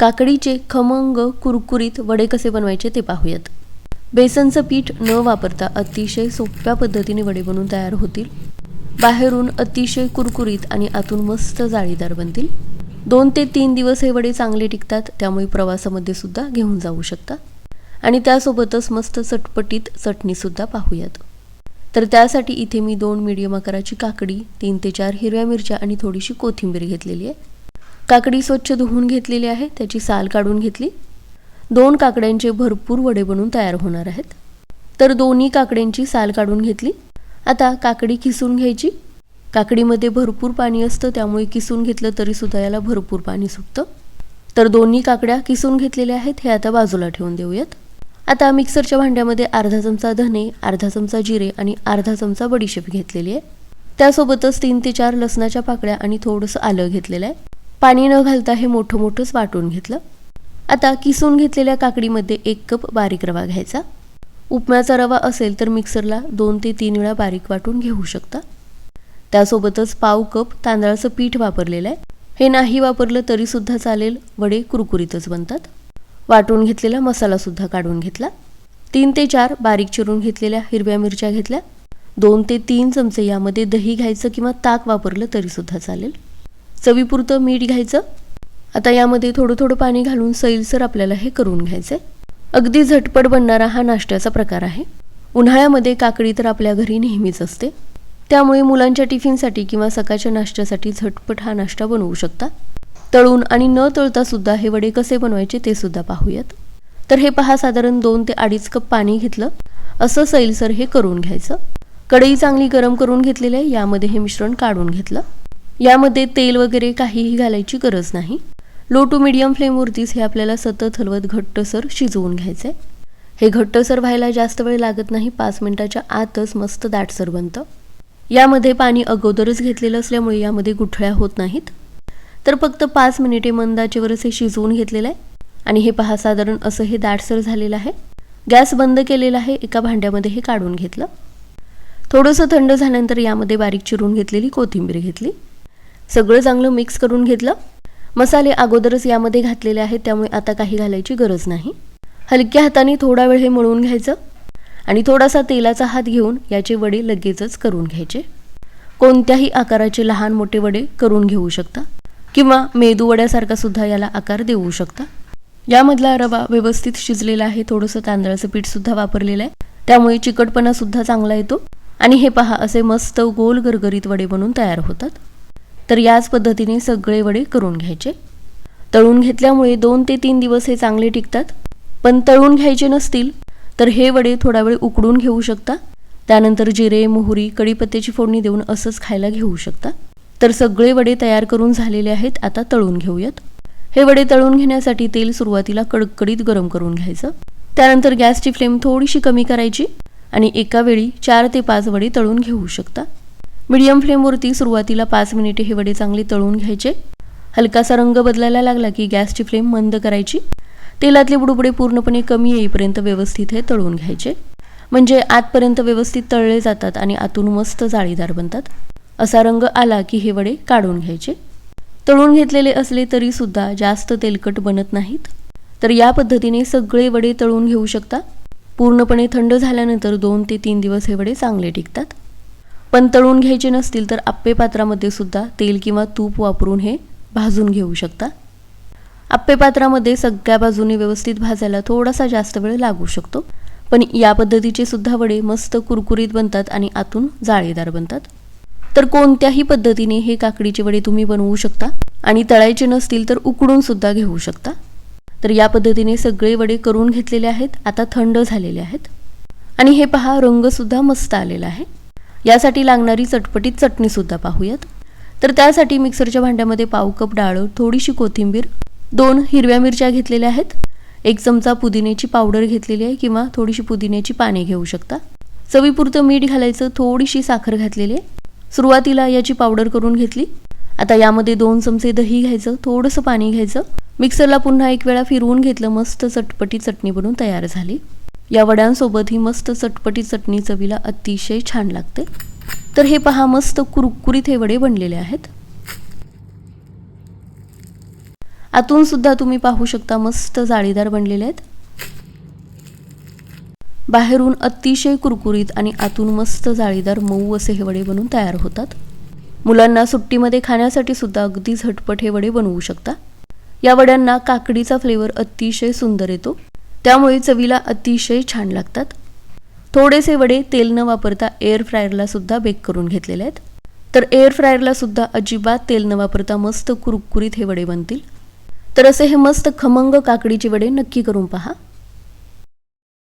काकडीचे खमंग कुरकुरीत वडे कसे बनवायचे ते पाहूयात. बेसनचं पीठ न वापरता अतिशय सोप्या पद्धतीने वडे बनवून तयार होतील. बाहेरून अतिशय कुरकुरीत आणि आतून मस्त जाळीदार बनतील. दोन ते तीन दिवस हे वडे चांगले टिकतात त्यामुळे प्रवासामध्ये सुद्धा घेऊन जाऊ शकता. आणि त्यासोबतच मस्त चटपटीत चटणीसुद्धा पाहूयात. तर त्यासाठी इथे मी दोन मीडियम आकाराची काकडी तीन ते चार हिरव्या मिरच्या आणि थोडीशी कोथिंबीर घेतलेली आहे. काकडी स्वच्छ धुवून घेतलेली आहे त्याची साल काढून घेतली. दोन काकड्यांचे भरपूर वडे बनून तयार होणार आहेत. तर दोन्ही काकड्यांची साल काढून घेतली. आता काकडी किसून घ्यायची. काकडीमध्ये भरपूर पाणी असतं त्यामुळे किसून घेतलं तरीसुद्धा याला भरपूर पाणी सुटतं. तर दोन्ही काकड्या किसून घेतलेल्या आहेत हे आता बाजूला ठेवून देऊयात. आता मिक्सरच्या भांड्यामध्ये अर्धा चमचा धने अर्धा चमचा जिरे आणि अर्धा चमचा बडीशेप घेतलेली आहे. त्यासोबतच तीन ते चार लसणाच्या पाकळ्या आणि थोडंसं आलं घेतलेलं आहे. पाणी न घालता हे मोठं मोठंच वाटून घेतलं. आता किसून घेतलेल्या काकडीमध्ये एक कप बारीक रवा घ्यायचा. उपम्याचा रवा असेल तर मिक्सरला दोन ते तीन वेळा बारीक वाटून घेऊ शकता. त्यासोबतच पाव कप तांदळाचं पीठ वापरलेलं आहे. हे नाही वापरलं तरीसुद्धा चालेल वडे कुरकुरीतच बनतात. वाटून घेतलेला मसालासुद्धा काढून घेतला. तीन ते चार बारीक चिरून घेतलेल्या हिरव्या मिरच्या घेतल्या. दोन ते तीन चमचे यामध्ये दही घ्यायचं किंवा ताक वापरलं तरीसुद्धा चालेल. चवीपुरतं मीठ घ्यायचं. आता यामध्ये थोडं थोडं पाणी घालून सैलसर आपल्याला हे करून घ्यायचं आहे अगदी झटपट बनणारा हा नाश्त्याचा प्रकार आहे. उन्हाळ्यामध्ये काकडी तर आपल्या घरी नेहमीच असते. त्यामुळे मुलांच्या टिफिनसाठी किंवा सकाळच्या नाश्त्यासाठी झटपट हा नाश्ता बनवू शकता. तळून आणि न तळता सुद्धा हे वडे कसे बनवायचे ते सुद्धा पाहूयात. तर हे पहा साधारण दोन ते अडीच कप पाणी घेतलं. असं सैलसर हे करून घ्यायचं. कढई चांगली गरम करून घेतलेली आहे. यामध्ये हे मिश्रण काढून घेतलं. यामध्ये तेल वगैरे काहीही घालायची गरज नाही. लो टू मिडियम फ्लेमवरतीच हे आपल्याला सतत हलवत घट्टसर शिजवून घ्यायचं आहे हे घट्टसर व्हायला जास्त वेळ लागत नाही पाच मिनिटाच्या आतच मस्त दाटसर बनतं. यामध्ये पाणी अगोदरच घेतलेलं असल्यामुळे यामध्ये गुठळ्या होत नाहीत. तर फक्त पाच मिनिटे मंदाचेवरच हे शिजवून घेतलेलं आहे. आणि हे पहा साधारण असं हे दाटसर झालेलं आहे. गॅस बंद केलेला आहे एका भांड्यामध्ये हे काढून घेतलं. थोडंसं थंड झाल्यानंतर यामध्ये बारीक चिरून घेतलेली कोथिंबीर घेतली. सगळं चांगलं मिक्स करून घेतलं. मसाले अगोदरच यामध्ये घातलेले आहेत त्यामुळे आता काही घालायची गरज नाही. हलक्या हाताने थोडा वेळ हे मळून घ्यायचं आणि थोडासा तेलाचा हात घेऊन याचे वडे लगेचच करून घ्यायचे. कोणत्याही आकाराचे लहान मोठे वडे करून घेऊ शकता किंवा मेदू वड्यासारखा सुद्धा याला आकार देऊ शकता. यामधला रवा व्यवस्थित शिजलेला आहे थोडंसं तांदळाचं पीठसुद्धा वापरलेलं आहे. त्यामुळे चिकटपणा सुद्धा चांगला येतो. आणि हे पहा असे मस्त गोल गरगरीत वडे बनून तयार होतात. तर याच पद्धतीने सगळे वडे करून घ्यायचे. तळून घेतल्यामुळे दोन ते तीन दिवस हे चांगले टिकतात. पण तळून घ्यायचे नसतील तर हे वडे थोडा वेळ उकडून घेऊ शकता. त्यानंतर जिरे मोहरी कढीपत्त्याची फोडणी देऊन असंच खायला घेऊ शकता. तर सगळे वडे तयार करून झालेले आहेत आता तळून घेऊयात. हे वडे तळून घेण्यासाठी तेल सुरुवातीला कडकडीत गरम करून घ्यायचं. त्यानंतर गॅसची फ्लेम थोडीशी कमी करायची आणि एका वेळी चार ते पाच वडे तळून घेऊ शकता. मीडियम फ्लेमवरती सुरुवातीला पाच मिनिटे हे वडे चांगले तळून घ्यायचे. हलकासा रंग बदलायला लागला की गॅसची फ्लेम मंद करायची. तेलातले बुडबुडे पूर्णपणे कमी येईपर्यंत व्यवस्थित हे तळून घ्यायचे. म्हणजे आतपर्यंत व्यवस्थित तळले जातात आणि आतून मस्त जाळीदार बनतात. असा रंग आला की हे वडे काढून घ्यायचे. तळून घेतलेले असले तरी सुद्धा जास्त तेलकट बनत नाहीत. तर या पद्धतीने सगळे वडे तळून घेऊ शकता. पूर्णपणे थंड झाल्यानंतर दोन ते तीन दिवस हे वडे चांगले टिकतात. पण तळून घ्यायचे नसतील तर आप्पे पात्रामध्ये सुद्धा तेल किंवा तूप वापरून हे भाजून घेऊ शकता. आप्पे पात्रामध्ये सगळ्या बाजूने व्यवस्थित भाजायला थोडासा जास्त वेळ लागू शकतो. पण या पद्धतीचे सुद्धा वडे मस्त कुरकुरीत बनतात आणि आतून जाळीदार बनतात. तर कोणत्याही पद्धतीने हे काकडीचे वडे तुम्ही बनवू शकता आणि तळायचे नसतील तर उकडून सुद्धा घेऊ शकता. तर या पद्धतीने सगळे वडे करून घेतलेले आहेत आता थंड झालेले आहेत. आणि हे पहा रंगसुद्धा मस्त आलेला आहे. यासाठी लागणारी चटपटीत चटणीसुद्धा पाहूयात. तर त्यासाठी मिक्सरच्या भांड्यामध्ये पाव कप डाळ थोडीशी कोथिंबीर दोन हिरव्या मिरच्या घेतलेल्या आहेत. एक चमचा पुदिन्याची पावडर घेतलेली आहे किंवा थोडीशी पुदिन्याची पाने घेऊ शकता. चवीपुरतं मीठ घालायचं थोडीशी साखर घातलेली आहे. सुरुवातीला याची पावडर करून घेतली. आता यामध्ये दोन चमचे दही घ्यायचं थोडंसं पाणी घ्यायचं. मिक्सरला पुन्हा एक वेळा फिरवून घेतलं मस्त चटपटी चटणी बनून तयार झाली. या वड्यांसोबत ही मस्त चटपटी चटणी चवीला अतिशय छान लागते. तर हे पहा मस्त कुरकुरीत हे वडे बनलेले आहेत. आतून सुद्धा तुम्ही पाहू शकता मस्त जाळीदार बनलेले आहेत. बाहेरून अतिशय कुरकुरीत आणि आतून मस्त जाळीदार मऊ असे हे वडे बनून तयार होतात. मुलांना सुट्टीमध्ये खाण्यासाठी सुद्धा अगदी झटपट हे वडे बनवू शकता. या वड्यांना काकडीचा फ्लेवर अतिशय सुंदर येतो. त्यामुळे चवीला अतिशय छान लागतात. थोडेसे वडे तेल न वापरता एअर फ्रायरला सुद्धा बेक करून घेतलेले आहेत. तर एअर फ्रायरला सुद्धा अजिबात तेल न वापरता मस्त कुरकुरीत हे वडे बनतील. तर असे हे मस्त खमंग काकडीचे वडे नक्की करून पहा.